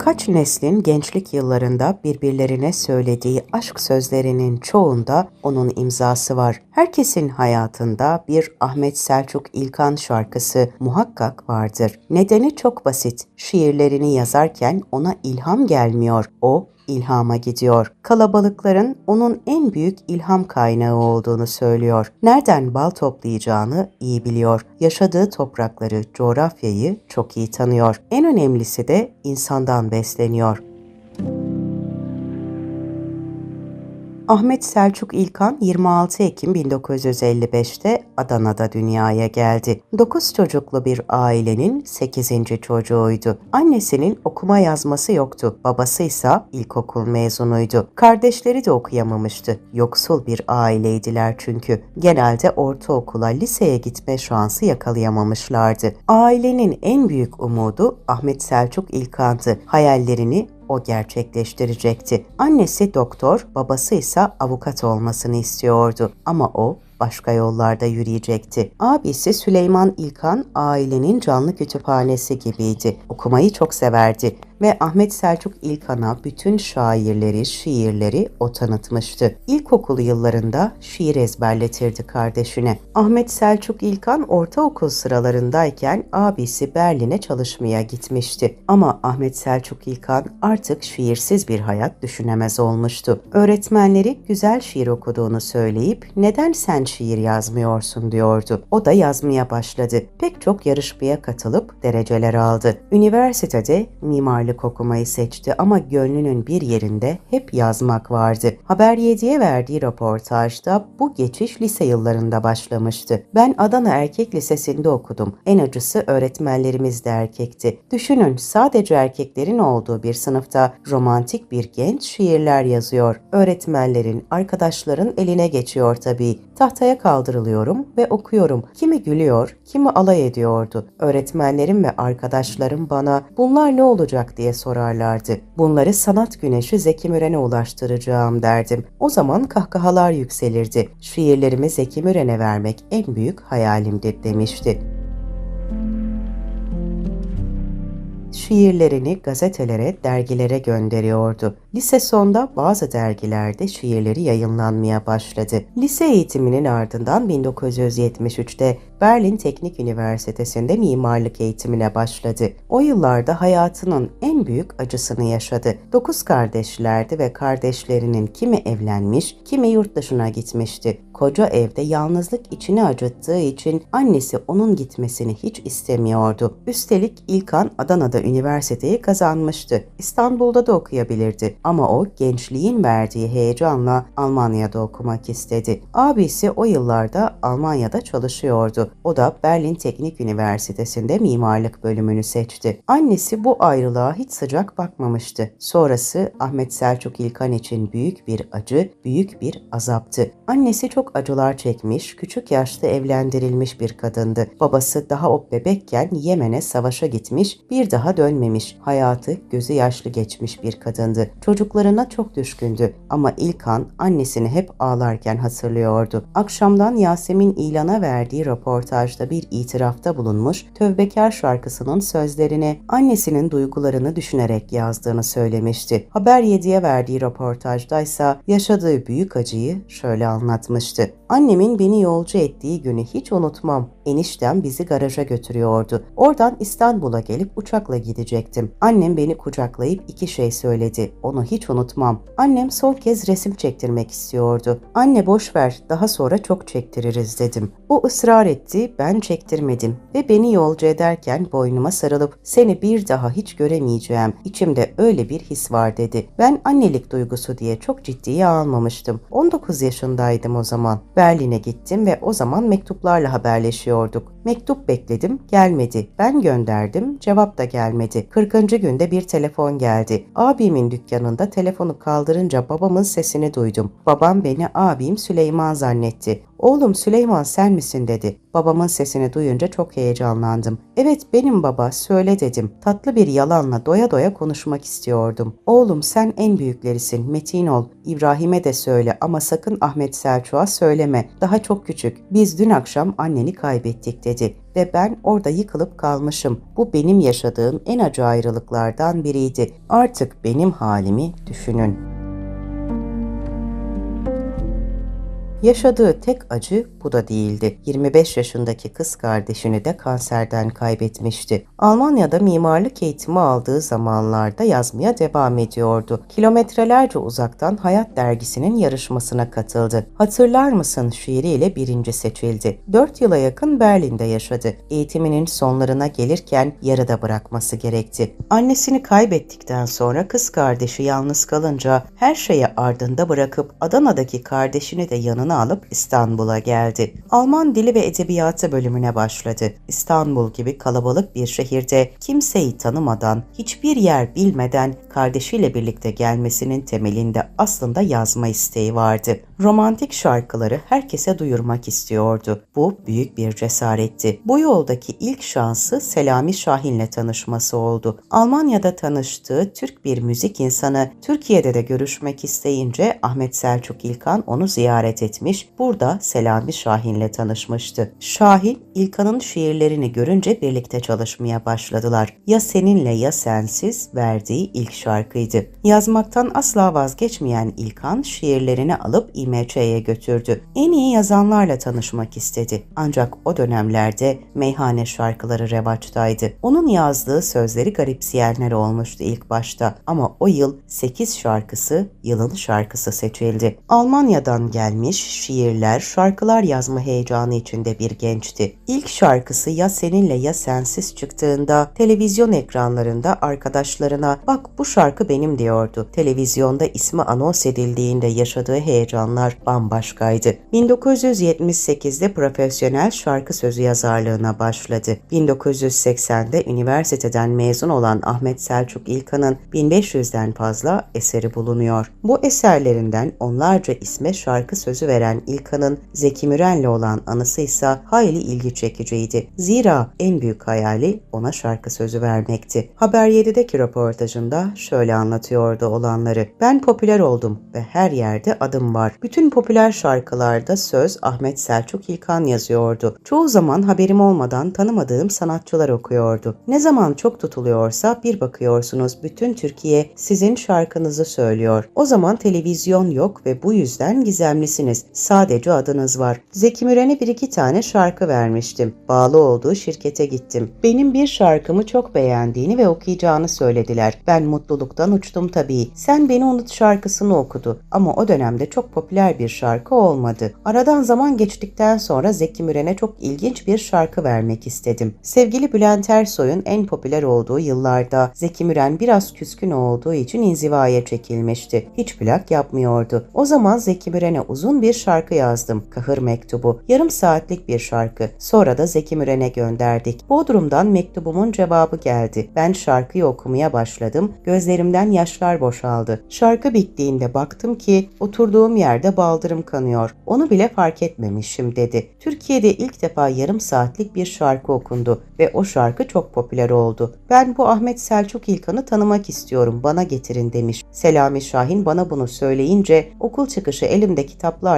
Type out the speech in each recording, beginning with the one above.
Kaç neslin gençlik yıllarında birbirlerine söylediği aşk sözlerinin çoğunda onun imzası var. Herkesin hayatında bir Ahmet Selçuk İlkan şarkısı muhakkak vardır. Nedeni çok basit. Şiirlerini yazarken ona ilham gelmiyor. O ilhama gidiyor. Kalabalıkların onun en büyük ilham kaynağı olduğunu söylüyor. Nereden bal toplayacağını iyi biliyor. Yaşadığı toprakları, coğrafyayı çok iyi tanıyor. En önemlisi de insandan besleniyor. Ahmet Selçuk İlkan 26 Ekim 1955'te Adana'da dünyaya geldi. 9 çocuklu bir ailenin 8. çocuğuydu. Annesinin okuma yazması yoktu. Babası ise ilkokul mezunuydu. Kardeşleri de okuyamamıştı. Yoksul bir aileydiler çünkü. Genelde ortaokula, liseye gitme şansı yakalayamamışlardı. Ailenin en büyük umudu Ahmet Selçuk İlkan'dı. Hayallerini o gerçekleştirecekti. Annesi doktor, babası ise avukat olmasını istiyordu ama o başka yollarda yürüyecekti. Abisi Süleyman İlkan ailenin canlı kütüphanesi gibiydi. Okumayı çok severdi ve Ahmet Selçuk İlkan'a bütün şairleri, şiirleri o tanıtmıştı. İlkokul yıllarında şiir ezberletirdi kardeşine. Ahmet Selçuk İlkan ortaokul sıralarındayken abisi Berlin'e çalışmaya gitmişti. Ama Ahmet Selçuk İlkan artık şiirsiz bir hayat düşünemez olmuştu. Öğretmenleri güzel şiir okuduğunu söyleyip neden sen şiir yazmıyorsun diyordu. O da yazmaya başladı. Pek çok yarışmaya katılıp dereceler aldı. Üniversitede mimarlık okumayı seçti ama gönlünün bir yerinde hep yazmak vardı. Haber 7'ye verdiği röportajda bu geçiş lise yıllarında başlamıştı. Ben Adana Erkek Lisesi'nde okudum. En acısı öğretmenlerimiz de erkekti. Düşünün sadece erkeklerin olduğu bir sınıfta romantik bir genç şiirler yazıyor. Öğretmenlerin, arkadaşların eline geçiyor tabii. Tahtaya kaldırılıyorum ve okuyorum. Kimi gülüyor, kimi alay ediyordu. Öğretmenlerim ve arkadaşlarım bana bunlar ne olacak diye sorarlardı. Bunları sanat güneşi Zeki Müren'e ulaştıracağım derdim. O zaman kahkahalar yükselirdi. Şiirlerimi Zeki Müren'e vermek en büyük hayalimdi demişti. şiirlerini gazetelere, dergilere gönderiyordu. Lise sonda bazı dergilerde şiirleri yayınlanmaya başladı. Lise eğitiminin ardından 1973'te Berlin Teknik Üniversitesi'nde mimarlık eğitimine başladı. O yıllarda hayatının en büyük acısını yaşadı. Dokuz kardeşlerdi ve kardeşlerinin kimi evlenmiş, kimi yurt dışına gitmişti. Koca evde yalnızlık içini acıttığı için annesi onun gitmesini hiç istemiyordu. Üstelik İlkan Adana'da üniversiteyi kazanmıştı. İstanbul'da da okuyabilirdi ama o gençliğin verdiği heyecanla Almanya'da okumak istedi. Abisi o yıllarda Almanya'da çalışıyordu. O da Berlin Teknik Üniversitesi'nde mimarlık bölümünü seçti. Annesi bu ayrılığa hiç sıcak bakmamıştı. Sonrası Ahmet Selçuk İlkan için büyük bir acı, büyük bir azaptı. Annesi çok acılar çekmiş, küçük yaşta evlendirilmiş bir kadındı. Babası daha o bebekken Yemen'e savaşa gitmiş, bir daha dönmemiş. Hayatı gözü yaşlı geçmiş bir kadındı. Çocuklarına çok düşkündü ama İlkan annesini hep ağlarken hatırlıyordu. Akşamdan Yasemin İlan'a verdiği röportajda bir itirafta bulunmuş, Tövbekar şarkısının sözlerini annesinin duygularını düşünerek yazdığını söylemişti. Haber 7'ye verdiği röportajdaysa yaşadığı büyük acıyı şöyle anlatmıştı. Annemin beni yolcu ettiği günü hiç unutmam. Eniştem bizi garaja götürüyordu. Oradan İstanbul'a gelip uçakla gidecektim. Annem beni kucaklayıp iki şey söyledi. Onu hiç unutmam. Annem son kez resim çektirmek istiyordu. Anne boş ver, daha sonra çok çektiririz dedim. O ısrar etti, ben çektirmedim ve beni yolcu ederken boynuma sarılıp seni bir daha hiç göremeyeceğim. İçimde öyle bir his var dedi. Ben annelik duygusu diye çok ciddiye almamıştım. 19 yaşındaydım o zaman. Berlin'e gittim ve o zaman mektuplarla haberleşiyorduk. Mektup bekledim, gelmedi. Ben gönderdim, cevap da gelmedi. 40. günde bir telefon geldi. Abimin dükkanında telefonu kaldırınca babamın sesini duydum. Babam beni abim Süleyman zannetti. Oğlum Süleyman sen misin dedi. Babamın sesini duyunca çok heyecanlandım. Evet benim baba söyle dedim. Tatlı bir yalanla doya doya konuşmak istiyordum. Oğlum sen en büyüklerisin metin ol. İbrahim'e de söyle ama sakın Ahmet Selçuk'a söyleme. Daha çok küçük. Biz dün akşam anneni kaybettik dedi ve ben orada yıkılıp kalmışım. Bu benim yaşadığım en acı ayrılıklardan biriydi. Artık benim halimi düşünün. Yaşadığı tek acı bu da değildi. 25 yaşındaki kız kardeşini de kanserden kaybetmişti. Almanya'da mimarlık eğitimi aldığı zamanlarda yazmaya devam ediyordu. Kilometrelerce uzaktan Hayat dergisinin yarışmasına katıldı. Hatırlar mısın şiiriyle birinci seçildi. 4 yıla yakın Berlin'de yaşadı. Eğitiminin sonlarına gelirken yarıda bırakması gerekti. Annesini kaybettikten sonra kız kardeşi yalnız kalınca her şeyi ardında bırakıp Adana'daki kardeşini de yanına alıp İstanbul'a geldi. Alman dili ve edebiyatı bölümüne başladı. İstanbul gibi kalabalık bir şehirde kimseyi tanımadan, hiçbir yer bilmeden kardeşiyle birlikte gelmesinin temelinde aslında yazma isteği vardı. Romantik şarkıları herkese duyurmak istiyordu. Bu büyük bir cesaretti. Bu yoldaki ilk şansı Selami Şahin'le tanışması oldu. Almanya'da tanıştığı Türk bir müzik insanı Türkiye'de de görüşmek isteyince Ahmet Selçuk İlkan onu ziyaret etmiş. Burada Selami Şahin'le tanışmıştı. Şahin İlkan'ın şiirlerini görünce birlikte çalışmaya başladılar. Ya seninle ya sensiz verdiği ilk şarkıydı. Yazmaktan asla vazgeçmeyen İlkan şiirlerini alıp IMÇ'ye götürdü. En iyi yazanlarla tanışmak istedi. Ancak o dönemlerde meyhane şarkıları revaçtaydı. Onun yazdığı sözleri garipseyenler olmuştu ilk başta ama o yıl 8 şarkısı yılın şarkısı seçildi. Almanya'dan gelmiş şiirler, şarkılar yazma heyecanı içinde bir gençti. İlk şarkısı ya seninle ya sensiz çıktığında televizyon ekranlarında arkadaşlarına bak bu şarkı benim diyordu. Televizyonda ismi anons edildiğinde yaşadığı heyecanlar bambaşkaydı. 1978'de profesyonel şarkı sözü yazarlığına başladı. 1980'de üniversiteden mezun olan Ahmet Selçuk İlkan'ın 1500'den fazla eseri bulunuyor. Bu eserlerinden onlarca isme şarkı sözü veren İlkan'ın Zeki Müren'le olan anısı ise hayli ilgi çekiciydi. Zira en büyük hayali ona şarkı sözü vermekti. Haber 7'deki röportajında şöyle anlatıyordu olanları. Ben popüler oldum ve her yerde adım var. Bütün popüler şarkılarda söz Ahmet Selçuk İlkan yazıyordu. Çoğu zaman haberim olmadan tanımadığım sanatçılar okuyordu. Ne zaman çok tutuluyorsa bir bakıyorsunuz bütün Türkiye sizin şarkınızı söylüyor. O zaman televizyon yok ve bu yüzden gizemlisiniz. Sadece adınız var. Zeki Müren'e bir iki tane şarkı vermiştim. Bağlı olduğu şirkete gittim. Benim bir şarkımı çok beğendiğini ve okuyacağını söylediler. Ben mutluluktan uçtum tabii. Sen Beni Unut şarkısını okudu. Ama o dönemde çok popüler bir şarkı olmadı. Aradan zaman geçtikten sonra Zeki Müren'e çok ilginç bir şarkı vermek istedim. Sevgili Bülent Ersoy'un en popüler olduğu yıllarda Zeki Müren biraz küskün olduğu için inzivaya çekilmişti. Hiç plak yapmıyordu. O zaman Zeki Müren'e uzun bir şarkı yazdım. Kahır Mektubu. Yarım saatlik bir şarkı. Sonra da Zeki Müren'e gönderdik. Bodrum'dan mektubumun cevabı geldi. Ben şarkıyı okumaya başladım. Gözlerimden yaşlar boşaldı. Şarkı bittiğinde baktım ki oturduğum yerde baldırım kanıyor. Onu bile fark etmemişim dedi. Türkiye'de ilk defa yarım saatlik bir şarkı okundu ve o şarkı çok popüler oldu. Ben bu Ahmet Selçuk İlkan'ı tanımak istiyorum bana getirin demiş. Selami Şahin bana bunu söyleyince okul çıkışı elimde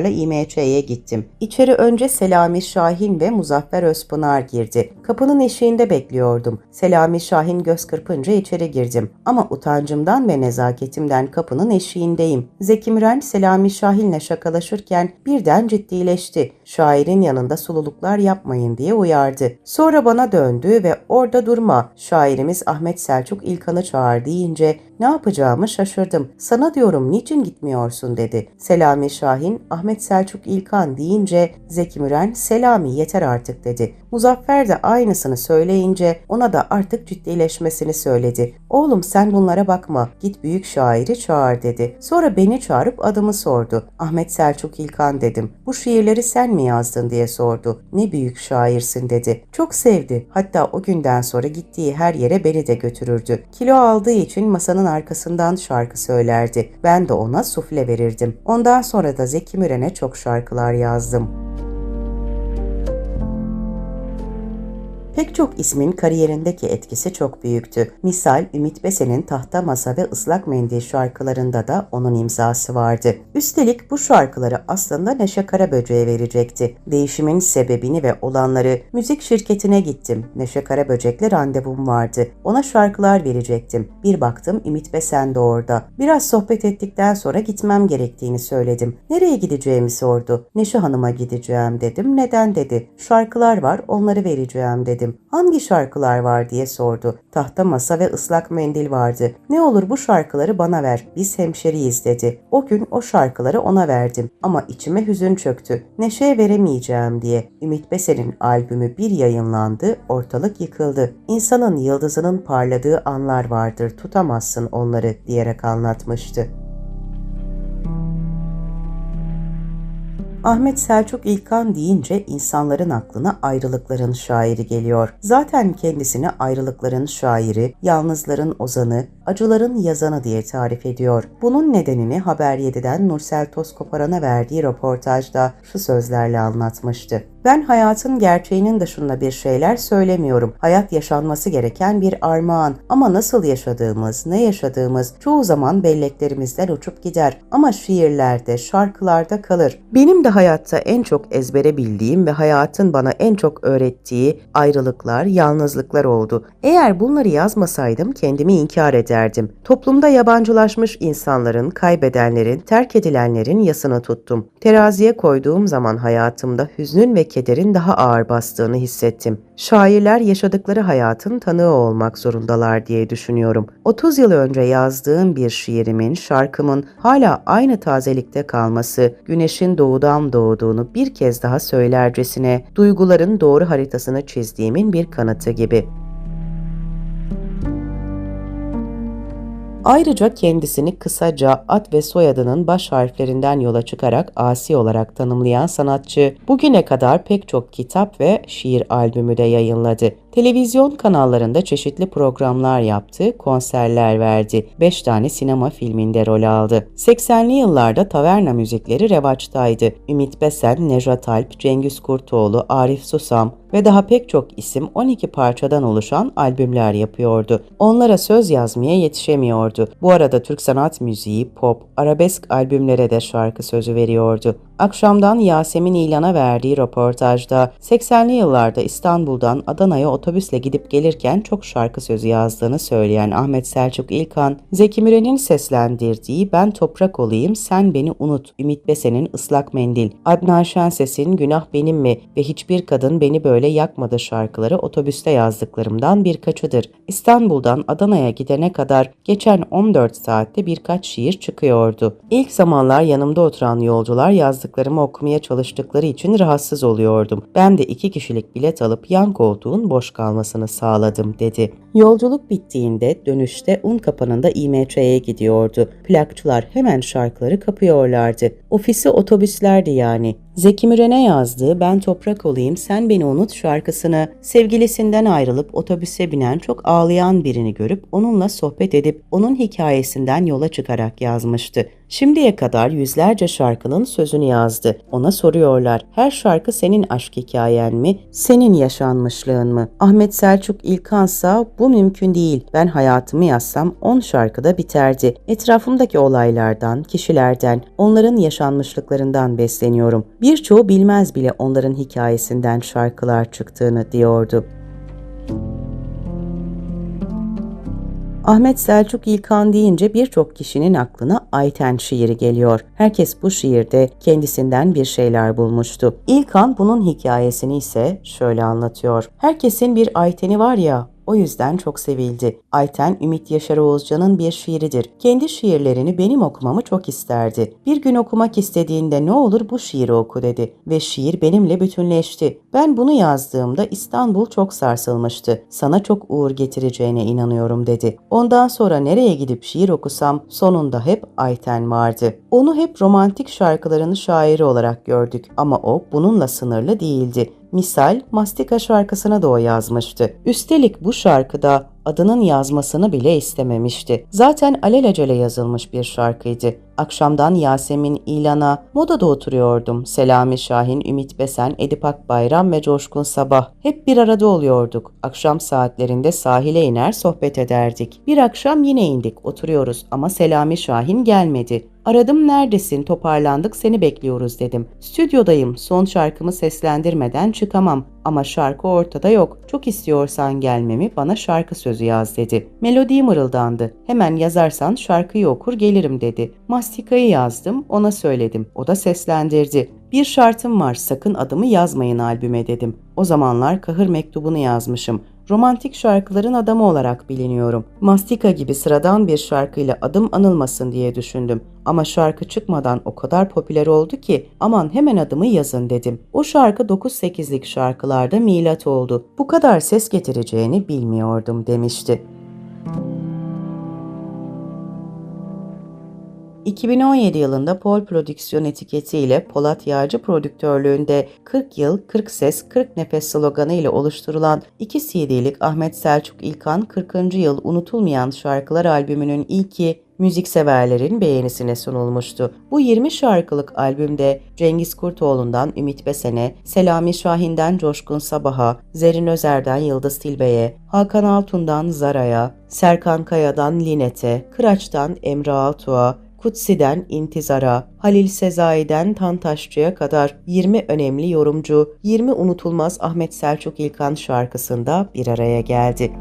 kitaplarla İMÇ'ye gittim. İçeri önce Selami Şahin ve Muzaffer Özpınar girdi. Kapının eşiğinde bekliyordum. Selami Şahin göz kırpınca içeri girdim. Ama utancımdan ve nezaketimden kapının eşiğindeyim. Zeki Müren Selami Şahin'le şakalaşırken birden ciddileşti. Şairin yanında sululuklar yapmayın diye uyardı. Sonra bana döndü ve orada durma. Şairimiz Ahmet Selçuk İlkan'ı çağır deyince ne yapacağımı şaşırdım. Sana diyorum niçin gitmiyorsun dedi. Selami Şahin Ahmet Selçuk İlkan deyince Zeki Müren Selami yeter artık dedi. Muzaffer de aynısını söyleyince ona da artık ciddileşmesini söyledi. Oğlum sen bunlara bakma git büyük şairi çağır dedi. Sonra beni çağırıp adımı sordu. Ahmet Selçuk İlkan dedim. Bu şiirleri sen mi yazdın diye sordu. Ne büyük şairsin dedi. Çok sevdi. Hatta o günden sonra gittiği her yere beni de götürürdü. Kilo aldığı için masanın arkasından şarkı söylerdi. Ben de ona sufle verirdim. Ondan sonra da Zeki Müren'e çok şarkılar yazdım. Pek çok ismin kariyerindeki etkisi çok büyüktü. Misal Ümit Besen'in Tahta Masa ve Islak Mendil şarkılarında da onun imzası vardı. Üstelik bu şarkıları aslında Neşe Karaböcek'e verecekti. Değişimin sebebini ve olanları müzik şirketine gittim. Neşe Karaböcek'le randevum vardı. Ona şarkılar verecektim. Bir baktım Ümit Besen de orada. Biraz sohbet ettikten sonra gitmem gerektiğini söyledim. Nereye gideceğimi sordu. Neşe Hanım'a gideceğim dedim. Neden dedi. Şarkılar var onları vereceğim dedim. Hangi şarkılar var diye sordu. Tahta masa ve ıslak mendil vardı. Ne olur bu şarkıları bana ver. Biz hemşeriyiz dedi. O gün o şarkıları ona verdim. Ama içime hüzün çöktü. Neşe'ye veremeyeceğim diye. Ümit Besen'in albümü bir yayınlandı. Ortalık yıkıldı. İnsanın yıldızının parladığı anlar vardır. Tutamazsın onları diyerek anlatmıştı. Ahmet Selçuk İlkan deyince insanların aklına ayrılıkların şairi geliyor. Zaten kendisini ayrılıkların şairi, yalnızların ozanı, acıların yazanı diye tarif ediyor. Bunun nedenini Haber 7'den Nursel Tozkoparan'a verdiği röportajda şu sözlerle anlatmıştı. Ben hayatın gerçeğinin dışında bir şeyler söylemiyorum. Hayat yaşanması gereken bir armağan ama nasıl yaşadığımız, ne yaşadığımız çoğu zaman belleklerimizden uçup gider. Ama şiirlerde, şarkılarda kalır. Benim de hayatta en çok ezbere bildiğim ve hayatın bana en çok öğrettiği ayrılıklar, yalnızlıklar oldu. Eğer bunları yazmasaydım kendimi inkar ederdim. Toplumda yabancılaşmış insanların, kaybedenlerin, terk edilenlerin yasını tuttum. Teraziye koyduğum zaman hayatımda hüznün ve kederin daha ağır bastığını hissettim. Şairler yaşadıkları hayatın tanığı olmak zorundalar diye düşünüyorum. 30 yıl önce yazdığım bir şiirimin, şarkımın hala aynı tazelikte kalması, güneşin doğudan doğduğunu bir kez daha söylercesine, duyguların doğru haritasını çizdiğimin bir kanıtı gibi. Ayrıca kendisini kısaca ad ve soyadının baş harflerinden yola çıkarak Asi olarak tanımlayan sanatçı bugüne kadar pek çok kitap ve şiir albümü de yayınladı. Televizyon kanallarında çeşitli programlar yaptı, konserler verdi. 5 tane sinema filminde rol aldı. 80'li yıllarda taverna müzikleri revaçtaydı. Ümit Besen, Nejat Alp, Cengiz Kurtoğlu, Arif Susam ve daha pek çok isim 12 parçadan oluşan albümler yapıyordu. Onlara söz yazmaya yetişemiyordu. Bu arada Türk sanat müziği, pop, arabesk albümlere de şarkı sözü veriyordu. Akşamdan Yasemin İlan'a verdiği röportajda 80'li yıllarda İstanbul'dan Adana'ya otobüsle gidip gelirken çok şarkı sözü yazdığını söyleyen Ahmet Selçuk İlkan, Zeki Müren'in seslendirdiği Ben Toprak Olayım Sen Beni Unut, Ümit Besen'in Islak Mendil, Adnan Şenses'in Günah Benim Mi ve Hiçbir Kadın Beni Böyle Yakmadı şarkıları otobüste yazdıklarımdan birkaçıdır. İstanbul'dan Adana'ya gidene kadar geçen 14 saatte birkaç şiir çıkıyordu. İlk zamanlar yanımda oturan yolcular yazdıklarımı okumaya çalıştıkları için rahatsız oluyordum. Ben de iki kişilik bilet alıp yan koltuğun boş kalmasını sağladım dedi. Yolculuk bittiğinde dönüşte un kapanında İMÇ'ye gidiyordu. Plakçılar hemen şarkıları kapıyorlardı. Ofisi otobüslerdi yani. Zeki Müren'e yazdığı Ben Toprak Olayım Sen Beni Unut şarkısını sevgilisinden ayrılıp otobüse binen çok ağlayan birini görüp onunla sohbet edip onun hikayesinden yola çıkarak yazmıştı. Şimdiye kadar yüzlerce şarkının sözünü yazdı. Ona soruyorlar. Her şarkı senin aşk hikayen mi? Senin yaşanmışlığın mı? Ahmet Selçuk İlkansa bu mümkün değil. Ben hayatımı yazsam 10 şarkıda biterdi. Etrafımdaki olaylardan, kişilerden, onların yaşanmışlıklarından besleniyorum. Birçoğu bilmez bile onların hikayesinden şarkılar çıktığını diyordu. Ahmet Selçuk İlkan deyince birçok kişinin aklına Ayten şiiri geliyor. Herkes bu şiirde kendisinden bir şeyler bulmuştu. İlkan bunun hikayesini ise şöyle anlatıyor. Herkesin bir Ayten'i var ya, o yüzden çok sevildi. Ayten Ümit Yaşar Oğuzcan'ın bir şiiridir. Kendi şiirlerini benim okumamı çok isterdi. Bir gün okumak istediğinde ne olur bu şiiri oku dedi ve şiir benimle bütünleşti. Ben bunu yazdığımda İstanbul çok sarsılmıştı. Sana çok uğur getireceğine inanıyorum dedi. Ondan sonra nereye gidip şiir okusam sonunda hep Ayten vardı. Onu hep romantik şarkıların şairi olarak gördük ama o bununla sınırlı değildi. Misal Mastika şarkısına da o yazmıştı. Üstelik bu şarkıda adının yazmasını bile istememişti. Zaten alelacele yazılmış bir şarkıydı. Akşamdan Yasemin İlan'a modada oturuyordum. Selami Şahin, Ümit Besen, Edip Akbayram ve Coşkun Sabah. Hep bir arada oluyorduk. Akşam saatlerinde sahile iner sohbet ederdik. Bir akşam yine indik oturuyoruz ama Selami Şahin gelmedi. Aradım neredesin toparlandık seni bekliyoruz dedim. Stüdyodayım son şarkımı seslendirmeden çıkamam ama şarkı ortada yok. Çok istiyorsan gelmemi bana şarkı sözü yaz dedi. Melodiyi mırıldandı. Hemen yazarsan şarkıyı okur gelirim dedi. Mastikayı yazdım ona söyledim. O da seslendirdi. Bir şartım var sakın adımı yazmayın albüme dedim. O zamanlar kahır mektubunu yazmışım. Romantik şarkıların adamı olarak biliniyorum. Mastika gibi sıradan bir şarkıyla adım anılmasın diye düşündüm. Ama şarkı çıkmadan o kadar popüler oldu ki aman hemen adımı yazın dedim. O şarkı 9-8'lik şarkılarda milat oldu. Bu kadar ses getireceğini bilmiyordum demişti. 2017 yılında Pol Prodüksiyon etiketiyle Polat Yağcı prodüktörlüğünde 40 yıl 40 ses 40 nefes sloganı ile oluşturulan 2 CD'lik Ahmet Selçuk İlkan 40. yıl unutulmayan şarkılar albümünün ilki müzikseverlerin beğenisine sunulmuştu. Bu 20 şarkılık albümde Cengiz Kurtoğlu'ndan Ümit Besen'e, Selami Şahin'den Coşkun Sabah'a, Zerin Özer'den Yıldız Tilbe'ye, Hakan Altun'dan Zara'ya, Serkan Kaya'dan Linet'e, Kıraç'tan Emre Altuğ'a, Kutsi'den İntizar'a, Halil Sezai'den Tantaşçı'ya kadar 20 önemli yorumcu, 20 unutulmaz Ahmet Selçuk İlkan şarkısında bir araya geldi.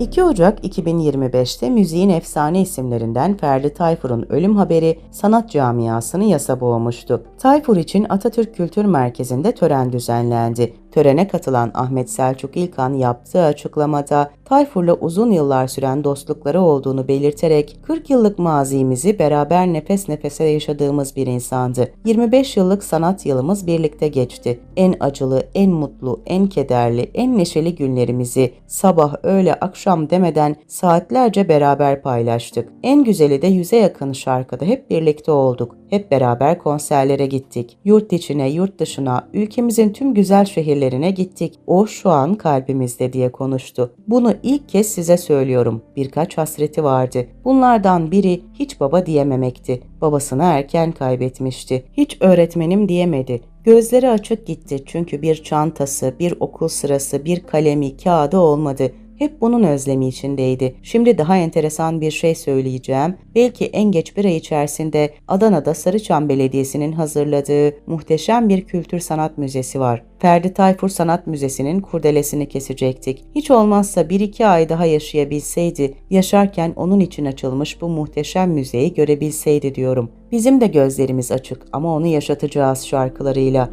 2 Ocak 2025'te müziğin efsane isimlerinden Ferdi Tayfur'un ölüm haberi sanat camiasını yasa boğmuştu. Tayfur için Atatürk Kültür Merkezi'nde tören düzenlendi. Törene katılan Ahmet Selçuk İlkan yaptığı açıklamada Tayfur'la uzun yıllar süren dostlukları olduğunu belirterek 40 yıllık mazimizi beraber nefes nefese yaşadığımız bir insandı. 25 yıllık sanat yılımız birlikte geçti. En acılı, en mutlu, en kederli, en neşeli günlerimizi sabah, öğle, akşam demeden saatlerce beraber paylaştık. En güzeli de yüze yakın şarkıda hep birlikte olduk. Hep beraber konserlere gittik. Yurt içine, yurt dışına, ülkemizin tüm güzel şehirlerine gittik. O şu an kalbimizde diye konuştu. Bunu ilk kez size söylüyorum. Birkaç hasreti vardı. Bunlardan biri hiç baba diyememekti. Babasını erken kaybetmişti. Hiç öğretmenim diyemedi. Gözleri açık gitti çünkü bir çantası, bir okul sırası, bir kalemi, kağıdı olmadı. Hep bunun özlemi içindeydi. Şimdi daha enteresan bir şey söyleyeceğim. Belki en geç bir ay içerisinde Adana'da Sarıçam Belediyesi'nin hazırladığı muhteşem bir kültür sanat müzesi var. Ferdi Tayfur Sanat Müzesi'nin kurdelesini kesecektik. Hiç olmazsa bir iki ay daha yaşayabilseydi, yaşarken onun için açılmış bu muhteşem müzeyi görebilseydi diyorum. Bizim de gözlerimiz açık ama onu yaşatacağız şarkılarıyla.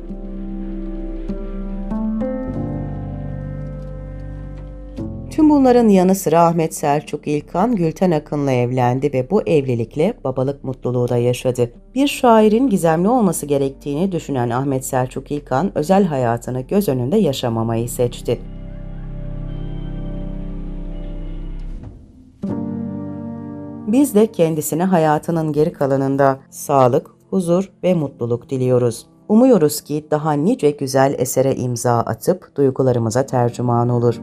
Tüm bunların yanı sıra Ahmet Selçuk İlkan Gülten Akın'la evlendi ve bu evlilikle babalık mutluluğu da yaşadı. Bir şairin gizemli olması gerektiğini düşünen Ahmet Selçuk İlkan özel hayatını göz önünde yaşamamayı seçti. Biz de kendisine hayatının geri kalanında sağlık, huzur ve mutluluk diliyoruz. Umuyoruz ki daha nice güzel esere imza atıp duygularımıza tercüman olur.